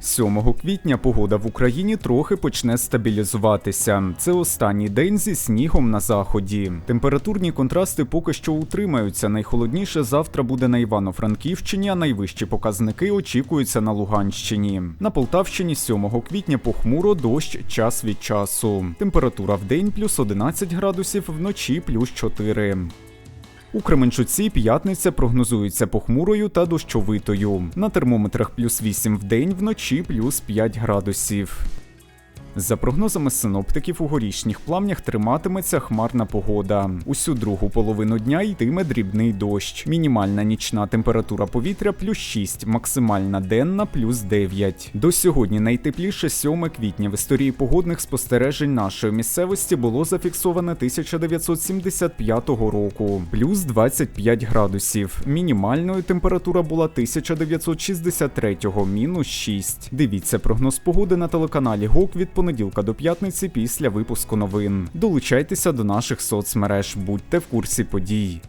7 квітня погода в Україні трохи почне стабілізуватися. Це останній день зі снігом на заході. Температурні контрасти поки що утримаються. Найхолодніше завтра буде на Івано-Франківщині, а найвищі показники очікуються на Луганщині. На Полтавщині 7 квітня похмуро дощ час від часу. Температура в день плюс 11 градусів, вночі плюс 4. У Кременчуці п'ятниця прогнозується похмурою та дощовитою. На термометрах плюс 8 в день, вночі плюс 5 градусів. За прогнозами синоптиків, у горішніх плавнях триматиметься хмарна погода. Усю другу половину дня йтиме дрібний дощ. Мінімальна нічна температура повітря плюс 6, максимальна денна плюс 9. До сьогодні найтепліше 7 квітня в історії погодних спостережень нашої місцевості було зафіксоване 1975 року, плюс 25 градусів. Мінімальною температура була 1963, мінус 6. Дивіться прогноз погоди на телеканалі ГОК від понеділка до п'ятниці після випуску новин. Долучайтеся до наших соцмереж, будьте в курсі подій.